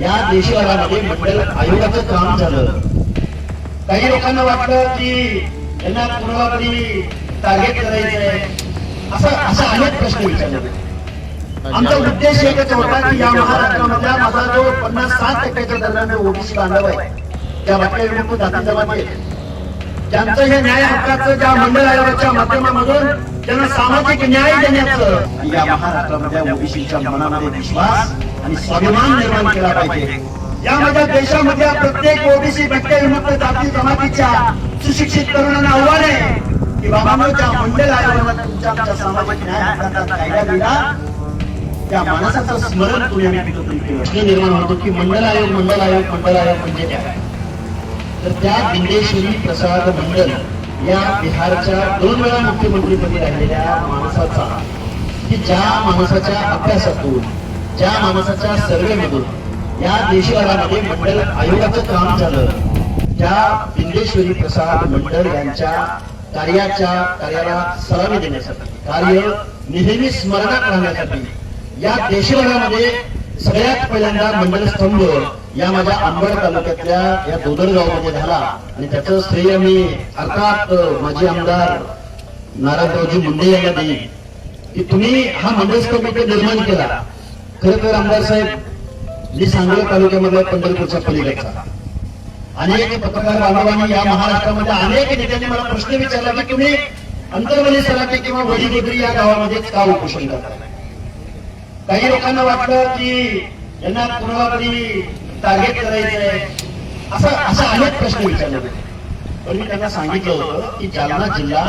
या देशभरामध्ये मंडल आयोगाचं काम झालं. काही लोकांना वाटलं की यांना कुणाला तरी टार्गेट करायचंय. असं असं अनेक प्रश्न विचारले. आमचा उद्देश एकच होता की या महाराष्ट्रामधल्या माझा जो पन्नास सात टक्क्याच्या दरम्यान ओबीसी बांधव आहे त्या वाटल्या विमुक्त जाती जमाती आहेत. त्यांचं हे न्याय हक्काचं ज्या मंडळ आयोगाच्या माध्यमामधून त्यांना सामाजिक न्याय देण्याचं या महाराष्ट्रामध्ये ओबीसीच्या मनामध्ये विश्वास आणि स्वाभिमान निर्माण केला पाहिजे या माझ्या देशामधल्या प्रत्येक ओबीसी भटक्या विमुक्त जाती जमातीच्या सुशिक्षित तरुणांना आव्हान आहे की बाबांनो ज्या मंडळ आयोगाला तुमच्या आमच्या सामाजिक न्याय हक्काचा कायदा दिला त्या माणसाचं स्मरण तुम्ही निर्माण होतो की मंडल आयोग मंडल आयोग मंडल आयोग म्हणजे काय तर त्या बिंदेश्वरी प्रसाद मंडल या बिहारच्या दोन वेळा मुख्यमंत्रीपदी राहिलेल्या माणसाचा की ज्या माणसाच्या अभ्यासातून ज्या माणसाच्या सर्वेमधून या देशभरामध्ये मंडल आयोगाचं काम झालं त्या बिंदेश्वरी प्रसाद मंडल यांच्या कार्याच्या कार्याला सलामी देण्यासाठी कार्य नेहमी स्मरणात राहण्यासाठी या देशभरामध्ये सगळ्यात पहिल्यांदा मंडल स्तंभ या माझ्या अंबड तालुक्यातल्या या दोदरगावमध्ये झाला. आणि त्याचं श्रेय मी अर्थात माजी आमदार नारायणरावजी मुंडे यांना देईन. की तुम्ही हा मंडल स्तंभ निर्माण केला. खर तर आमदार साहेब मी सांगली तालुक्यामधल्या पंढरपूरच्या पलीकडचा. अनेक पत्रकार बांधवांनी या महाराष्ट्रामध्ये अनेक नेत्यांनी मला प्रश्न विचारला की तुम्ही अंतर्मनी सराटे किंवा वडीगोदरी या गावामध्ये का उपोषण करताय? काही लोकांना वाटलं की यांना कुणाला तरी टार्गेट करायचं आहे असा असा अनेक प्रश्न विचारले होते. पण मी त्यांना सांगितलं होतं की जालना जिल्हा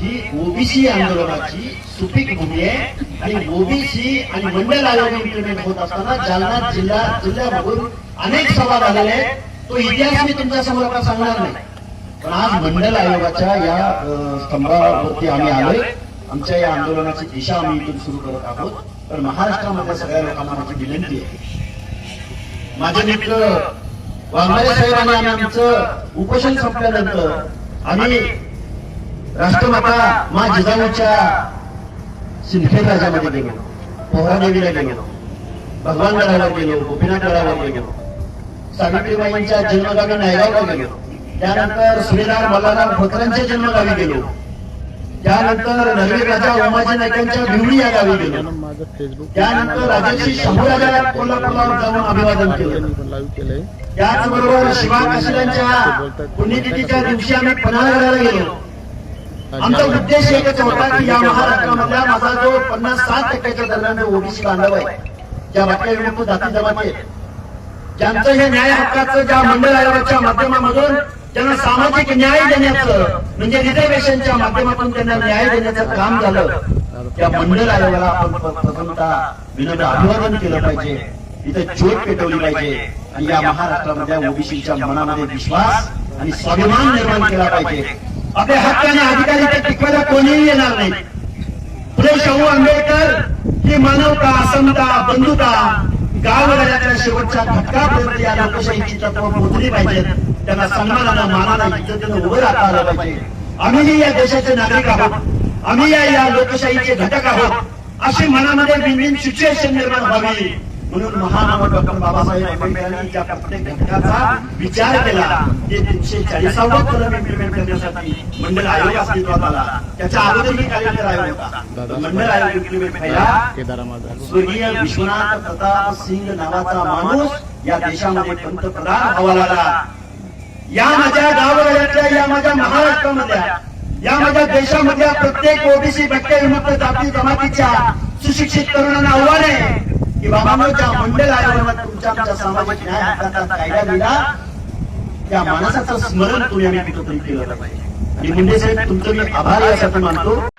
ही ओबीसी आंदोलनाची सुपीक भूमी आहे आणि ओबीसी आणि मंडल आयोग इम्प्लिमेंट होत असताना जालना जिल्हा जिल्ह्यामधून अनेक सभा झालेल्या आहेत. तो इतिहास मी तुमच्यासमोर आता सांगणार नाही. पण आज मंडल आयोगाच्या या स्तंभावरती आम्ही आलोय. आमच्या या आंदोलनाची दिशा आम्ही इथून सुरू करत आहोत. तर महाराष्ट्रामधल्या सगळ्या लोकांना माझी विनंती आहे. माझे मित्र वाघमारे साहेबांनी आम्ही आमचं उपोषण संपल्यानंतर आम्ही राष्ट्रमाता मा जिजाऊच्या सिंदखेड राजामध्ये गेलो. पोहरादेवीला गेलो. भगवान गडावर गेलो गोपीनाथ गडावर गेलो. सावित्रीबाईंच्या जन्मगावी नायगावला गेलो. त्यानंतर सुभेदार मल्हारराव खोतरांच्या जन्मगावी गेलो. त्यानंतर नगरी राजा उमाजी नायकांच्या भिवडी या गावी गेलो. माझं फेसबुक त्यानंतर राजर्षी शंभूराजाला कोल्हापूरला जाऊन अभिवादन केलं. त्याचबरोबर शिवा काशीरांच्या पुण्यतिथीच्या दिवशी आम्ही पन्हाळगडाला गेलो. आमचा उद्देश एकच होता की या महाराष्ट्रामधला माझा जो पन्नास सात टक्क्याच्या दरम्यान ओबीसी बांधव आहे ज्या बाकी जाती जमाती आहेत ज्यांचं हे न्याय हक्काचं ज्या मंडळ आयोगाच्या माध्यमामधून त्यांना सामाजिक न्याय देण्याचं म्हणजे रिझर्वेशनच्या माध्यमातून त्यांना न्याय देण्याचं काम झालं. त्या मंडळ आयोगाला आपण प्रथमतः विनम्र अभिवादन केलं पाहिजे. इथं ज्योत पेटवली पाहिजे. आणि या महाराष्ट्रामधल्या ओबीसीच्या मनामध्ये विश्वास आणि स्वाभिमान निर्माण केला पाहिजे. आपले हक्क आणि अधिकार टिकवायला कोणीही येणार नाही. फुले शाहू आंबेडकर ही मानवता समता बंधुता गावगाड्याच्या शेवटच्या घटकापर्यंत या लोकशाहीची तत्व पोहोचली पाहिजेत. त्यांना सन्मानानं मानाला इज्जतीनं उभं राहता आलं पाहिजे. आम्हीही या देशाचे नागरिक आहोत आम्ही या लोकशाहीचे घटक आहोत अशी मनामध्ये विन विन सिच्युएशन निर्माण व्हावी. म्हणून महामानव डॉक्टर बाबासाहेब आंबेडकरांनी ज्या प्रत्येक घटकाचा विचार केला ते तीनशे चाळीसावं कलम इम्प्लिमेंट करण्यासाठी मंडळ आयोग अस्तित्वात आला. त्याच्या अगोदरही कार्यकर आयोग होता. मंडळ आयोग इम्प्लिमेंट व्हायला स्वर्गीय विश्वनाथ प्रताप सिंग नावाचा माणूस या देशामध्ये पंतप्रधान व्हावा लागला. या माझ्या गावगाड्यातल्या या माझ्या महाराष्ट्रामधल्या या माझ्या देशामधल्या प्रत्येक ओबीसी भटक्या विमुक्त जाती जमातीच्या सुशिक्षित तरुणांना आव्हान आहे. की बाबांनो ज्या मंडळ आयोगाला तुमच्या आमच्या सामाजिक न्याय हक्काचा कायदा दिला त्या माणसाचं स्मरण तुम्ही आम्ही कुठंतरी केलं पाहिजे. आणि मुंडे साहेब तुमचं मी आभार यासाठी मानतो.